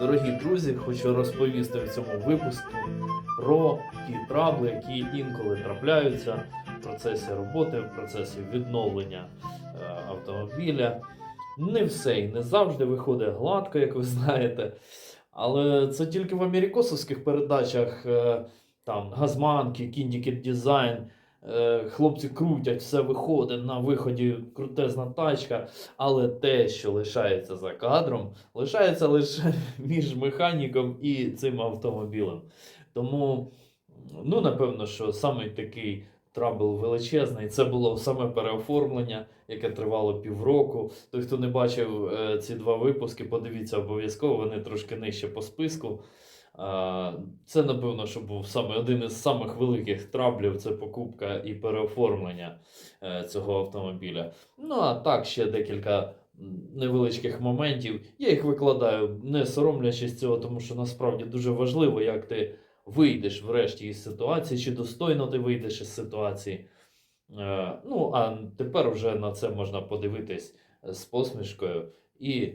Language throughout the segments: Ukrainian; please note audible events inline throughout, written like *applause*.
Дорогі друзі, хочу розповісти в цьому випуску про ті трабли, які інколи трапляються в процесі роботи, в процесі відновлення е, автомобіля. Не все і не завжди виходить гладко, як ви знаєте. Але це тільки в америкосовських передачах е, там газманки, кіндікет дизайн. Е, Хлопці крутять, все виходить на виході крутезна тачка, але те, що лишається за кадром, лишається лише *laughs* між механіком і цим автомобілем. Тому, ну, напевно, що саме такий трабл величезний. Це було саме переоформлення, яке тривало півроку. Той, хто не бачив е, ці два випуски, подивіться обов'язково, вони трошки нижче по списку. Це, напевно, що був саме один із самих великих траблів це покупка і переоформлення е, цього автомобіля. Ну а так, ще декілька невеличких моментів. Я їх викладаю, не соромлячись цього, тому що насправді дуже важливо, як ти вийдеш врешті із ситуації, чи достойно ти вийдеш із ситуації. Е, Ну, а тепер вже на це можна подивитись е, з посмішкою і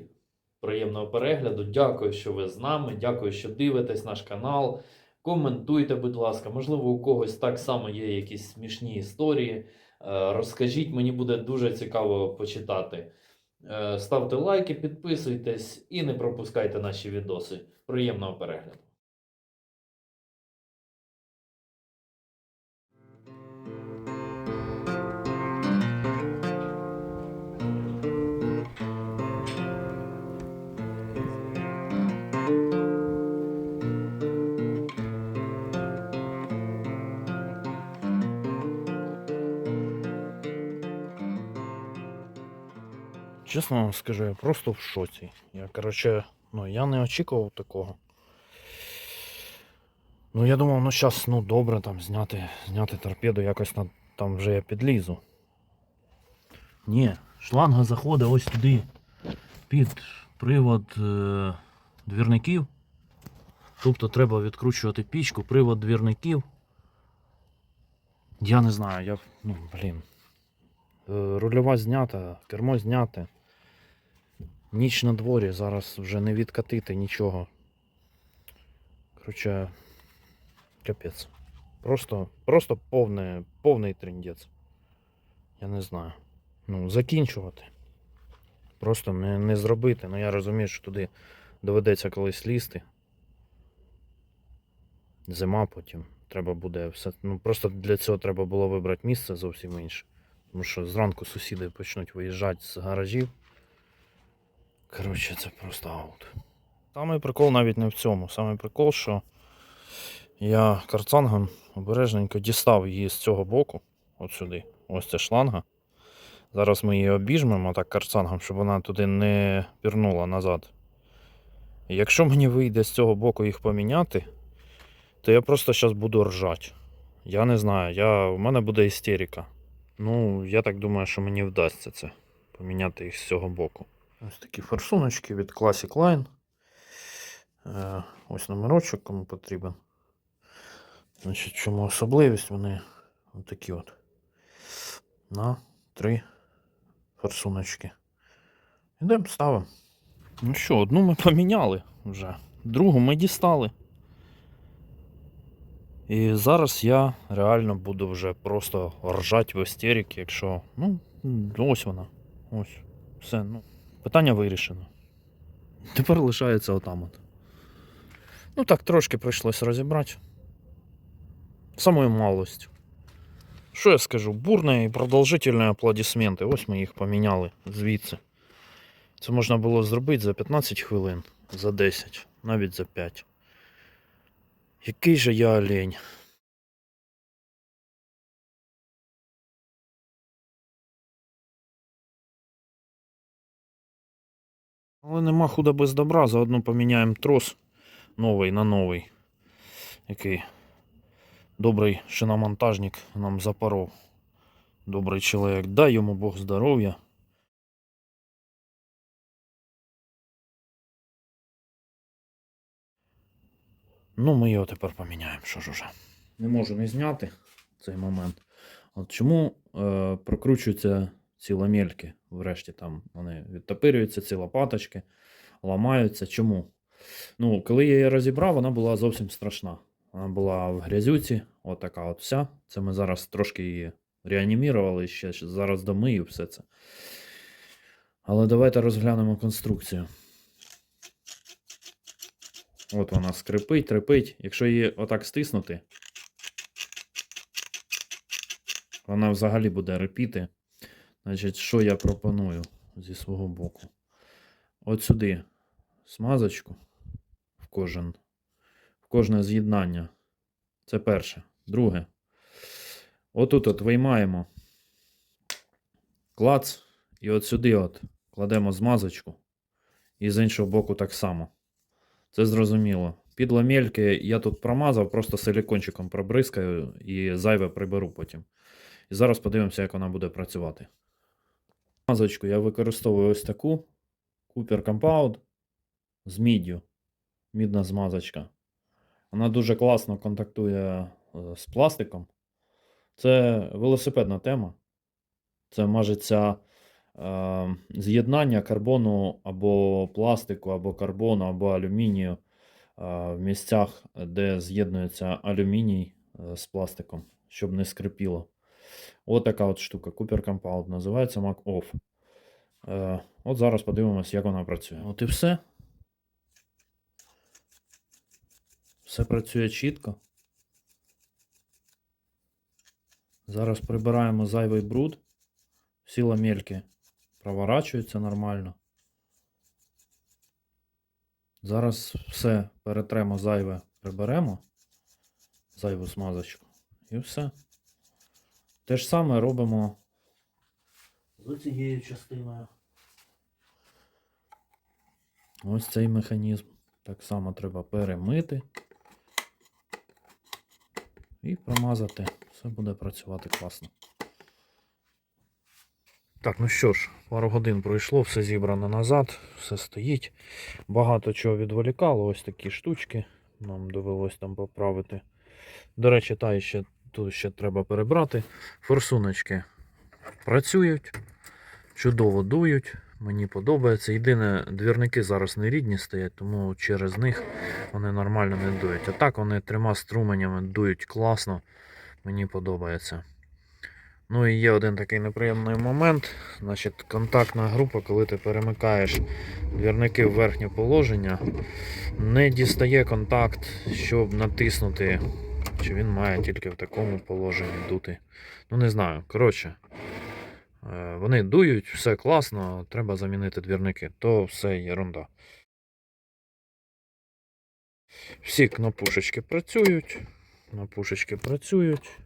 приємного перегляду. Дякую, що ви з нами. Дякую, що дивитесь наш канал. Коментуйте, будь ласка. Можливо, у когось так само є якісь смішні історії. Е, Розкажіть, мені буде дуже цікаво почитати. Е, Ставте лайки, підписуйтесь і не пропускайте наші відоси. Приємного перегляду. Чесно вам скажу, я просто в шоці. Я, короче, ну я не очікував такого. Ну я думав, ну зараз, ну добре, там зняти, зняти торпеду, якось на, там вже я підлізу. Ні, шланга заходить ось туди під привод е, двірників. Тобто треба відкручувати пічку, привод двірників. Я не знаю, я. Ну, блін. Е, Рульова знята, кермо зняте. Ніч на дворі, зараз вже не відкатити нічого. Короче, капець. Просто, просто повне, повний трендець. Я не знаю. Ну, закінчувати. Просто не, не зробити. Ну я розумію, що туди доведеться колись лізти. Зима потім. Треба буде все. Ну просто для цього треба було вибрати місце зовсім інше. Тому що зранку сусіди почнуть виїжджати з гаражів. Коротше, це просто аут. Самий прикол навіть не в цьому. Самий прикол, що я карцангом обережненько дістав її з цього боку, от сюди. Ось це шланга. Зараз ми її обіжмемо так карцангом, щоб вона туди не пірнула назад. Якщо мені вийде з цього боку їх поміняти, то я просто зараз буду ржати. Я не знаю, я... у мене буде істерика. Ну, я так думаю, що мені вдасться це. Поміняти їх з цього боку. Ось такі форсуночки від Classic Line. Е, ось номерочок, кому потрібен. Значить, чому особливість вони отакі от. На три форсуночки. Ідемо ставимо. Ну що, одну ми поміняли вже. Другу ми дістали. І зараз я реально буду вже просто ржати в істериці, якщо. Ну, ось вона. Ось. Все. Ну, питання вирішено. Тепер лишається отам от. Ну так, трошки прийшлось розібрати. Самою малостю. Що я скажу? Бурні і продовжительні аплодисменти. Ось ми їх поміняли звідси. Це можна було зробити за 15 хвилин, за 10, навіть за 5. Який же я олень. Але нема худа без добра, заодно поміняємо трос новий на новий. Який добрий шиномонтажник нам запоров. Добрий чоловік. Дай йому Бог здоров'я. Ну, ми його тепер поміняємо. Що ж уже. Не можу не зняти цей момент. От чому е, прокручуються ці ламельки, врешті там вони відтопирюються, ці лопаточки. ламаються. Чому? Ну, коли я її розібрав, вона була зовсім страшна. Вона була в грязюці, отака от вся. Це ми зараз трошки її реанімірували, ще зараз домию все це. Але давайте розглянемо конструкцію. От вона скрипить, трепить. Якщо її отак стиснути, вона взагалі буде репіти. Значить, що я пропоную зі свого боку? От сюди смазочку в кожен, в кожне з'єднання. Це перше. Друге. Отут от виймаємо клац, і от сюди от кладемо змазочку. І з іншого боку так само. Це зрозуміло. Під ламельки я тут промазав, просто силікончиком пробризкаю і зайве приберу потім. І зараз подивимося, як вона буде працювати. Мазочку я використовую ось таку Cooper Compound з міддю. Мідна змазочка. Вона дуже класно контактує е, з пластиком. Це велосипедна тема. Це мажеться е, з'єднання карбону або пластику, або карбону, або алюмінію е, в місцях, де з'єднується алюміній е, з пластиком, щоб не скрипіло. От така от штука. Cooper Compound називається Mac Off. Е, от зараз подивимось, як вона працює. От і все. Все працює чітко. Зараз прибираємо зайвий бруд. Всі ламельки проворачуються нормально. Зараз все перетремо зайве, приберемо. Зайву смазочку. І все. Те ж саме робимо з цією частиною. Ось цей механізм. Так само треба перемити і промазати. Все буде працювати класно. Так, ну що ж, пару годин пройшло, все зібрано назад, все стоїть. Багато чого відволікало, ось такі штучки. Нам довелось там поправити. До речі, та ще тут ще треба перебрати. Форсуночки працюють, чудово дують. Мені подобається. Єдине, двірники зараз не рідні стоять, тому через них вони нормально не дують. А так вони трьома струменями дують класно. Мені подобається. Ну і є один такий неприємний момент. Значить, контактна група, коли ти перемикаєш двірники в верхнє положення, не дістає контакт, щоб натиснути, чи він має тільки в такому положенні дути. Ну не знаю. Коротше, е, вони дують, все класно, треба замінити двірники. То все ерунда. Всі кнопушечки працюють. Кнопушечки працюють.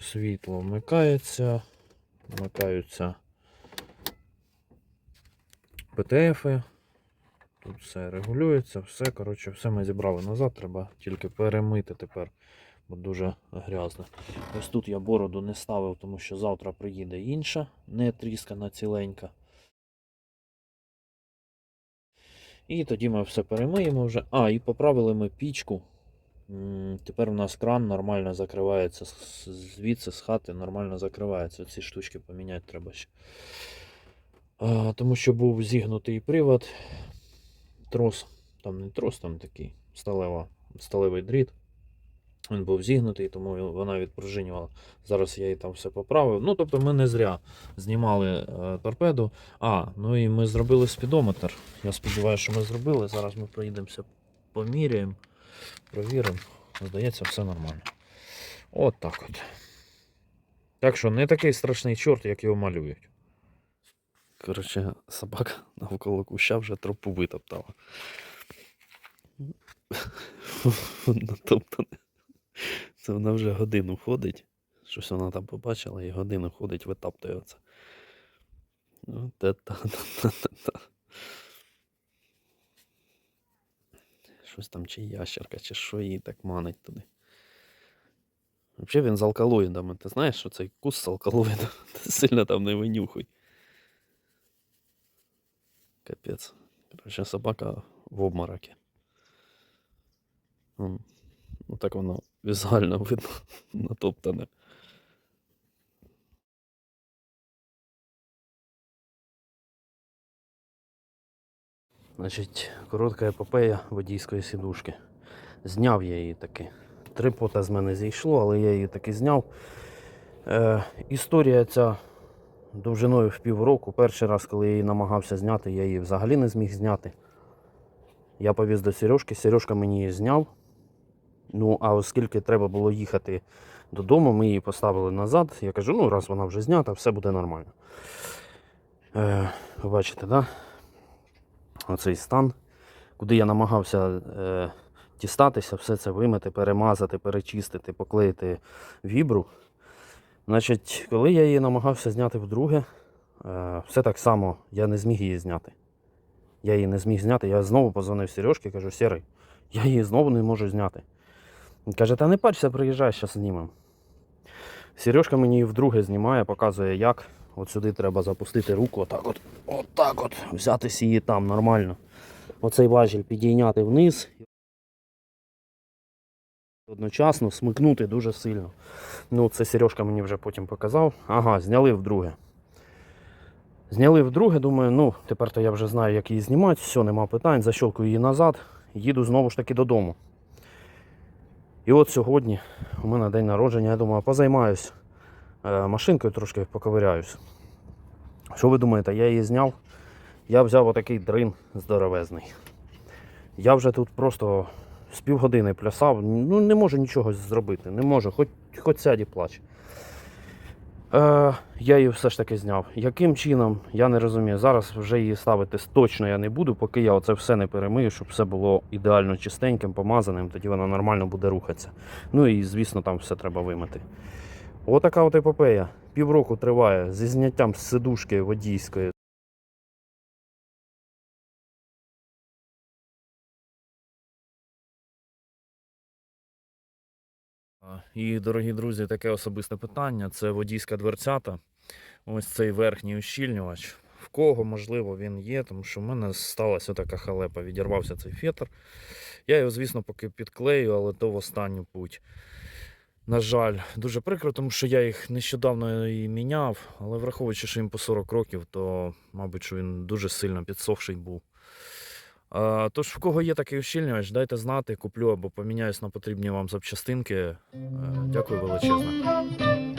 Світло вмикається. Вмикаються ПТФи. Тут все регулюється, все, коротше, все ми зібрали назад, треба тільки перемити тепер, бо дуже грязно. Ось тут я бороду не ставив, тому що завтра приїде інша, не тріскана ціленька. І тоді ми все перемиємо вже. А, і поправили ми пічку. Тепер у нас кран нормально закривається звідси, з хати нормально закривається. Ці штучки поміняти треба ще. Тому що був зігнутий привод. Трос, там не трос, там такий сталева, сталевий дріт. Він був зігнутий, тому вона відпружинювала. Зараз я її там все поправив. Ну, тобто ми не зря знімали е, торпеду. А, ну і ми зробили спідометр. Я сподіваюся, що ми зробили. Зараз ми проїдемося, поміряємо, провіримо. Здається, все нормально. От так от. Так що не такий страшний чорт, як його малюють. Коротше, собака *laughs* навколо куща вже тропу витоптала. *laughs* Натоптане. Це вона вже годину ходить. Щось вона там побачила і годину ходить, витоптує оце. Та-та-та-та-та. Щось там чи ящерка, чи що її так манить туди. Взагалі він з алкалоїдами. Ти знаєш, що цей кус з алкалоїдами? Ти *laughs* сильно там не винюхуй. Капець. Короче, собака в обмороке. Ну так воно візуально *laughs* видно натоптане. Значить, коротка епопея водійської сідушки. Зняв я її таки. Три пота з мене зійшло, але я її таки зняв. Е, історія ця довжиною в півроку. Перший раз, коли я її намагався зняти, я її взагалі не зміг зняти. Я повіз до Сережки, Сережка мені її зняв. Ну, а оскільки треба було їхати додому, ми її поставили назад. Я кажу, ну раз вона вже знята, все буде нормально. Е, ви бачите, да? Оцей стан, куди я намагався е, дістатися, все це вимити, перемазати, перечистити, поклеїти вібру. Значить, коли я її намагався зняти вдруге, е, все так само я не зміг її зняти. Я її не зміг зняти. Я знову позвонив Сережки, кажу, Сірий, я її знову не можу зняти. Він каже, та не парься, приїжджай, зараз знімемо. Сережка мені її вдруге знімає, показує, як. От сюди треба запустити руку, отак от, отак от, взяти її там нормально. Оцей важіль підійняти вниз. Одночасно смикнути дуже сильно. Ну, це Сережка мені вже потім показав. Ага, зняли вдруге. Зняли вдруге, думаю, ну, тепер то я вже знаю, як її знімати, все, нема питань, защелкую її назад, їду знову ж таки додому. І от сьогодні у мене день народження, я думаю, позаймаюсь е, машинкою, трошки поковиряюсь. Що ви думаєте, я її зняв? Я взяв отакий дрин здоровезний. Я вже тут просто з півгодини плясав, ну не можу нічого зробити, не можу, хоч, хоч сядь плач. Е, я її все ж таки зняв. Яким чином, я не розумію. Зараз вже її ставити точно я не буду, поки я оце все не перемию, щоб все було ідеально чистеньким, помазаним, тоді вона нормально буде рухатися. Ну і звісно, там все треба вимити. Отака от епопея. Півроку триває зі зняттям з сидушки водійської. І, дорогі друзі, таке особисте питання. Це водійська дверцята. Ось цей верхній ущільнювач. В кого, можливо, він є, тому що в мене сталася така халепа, відірвався цей фетр. Я його, звісно, поки підклею, але то в останню путь. На жаль, дуже прикро, тому що я їх нещодавно і міняв, але враховуючи, що їм по 40 років, то, мабуть, що він дуже сильно підсохший був. Тож, в кого є такий ущільнювач, дайте знати, куплю або поміняюсь на потрібні вам запчастинки. Е, Дякую величезне.